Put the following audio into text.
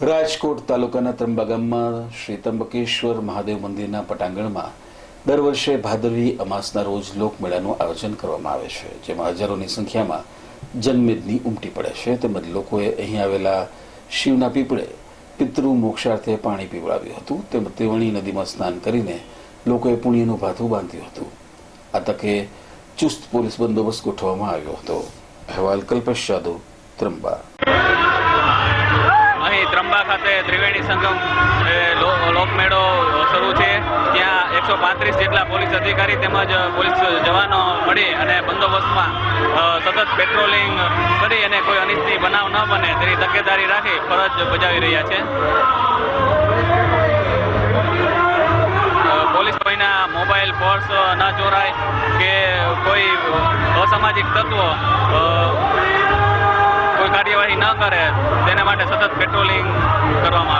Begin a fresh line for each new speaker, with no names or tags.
રાજકોટ તાલુકાના ત્રંબા ગામમાં શ્રી ત્રંબકેશ્વર મહાદેવ મંદિરના પટાંગણમાં દર વર્ષે ભાદરવી અમાસના રોજ લોકમેળાનું આયોજન કરવામાં આવે છે, જેમાં હજારોની સંખ્યામાં જનમેદની ઉમટી પડે છે. તેમજ લોકોએ અહીં આવેલા શિવના પીપળે પિતૃ મોક્ષાર્થે પાણી પીવડાવ્યું હતું. તેમજ ત્રિવેણી નદીમાં સ્નાન કરીને લોકોએ પુણ્યનું ભાથું બાંધ્યું હતું. આ તકે ચુસ્ત પોલીસ બંદોબસ્ત ગોઠવવામાં આવ્યો હતો. અહેવાલ કલ્પેશ જાદવ, ત્રંબા.
અહીં ખાતે ત્રિવેણી સંગમ લોકમેળો શરૂ છે. ત્યાં એકસો પાંત્રીસ જેટલા પોલીસ અધિકારી તેમજ પોલીસ જવાનો મળી અને બંદોબસ્તમાં સતત પેટ્રોલિંગ કરી અને કોઈ અનિચ્છની બનાવ ન બને તેની તકેદારી રાખી ફરજ બજાવી રહ્યા છે. પોલીસ ભાઈના મોબાઈલ પર્સ ન ચોરાય કે કોઈ અસામાજિક તત્વો કરે તેના માટે સતત પેટ્રોલિંગ કરવામાં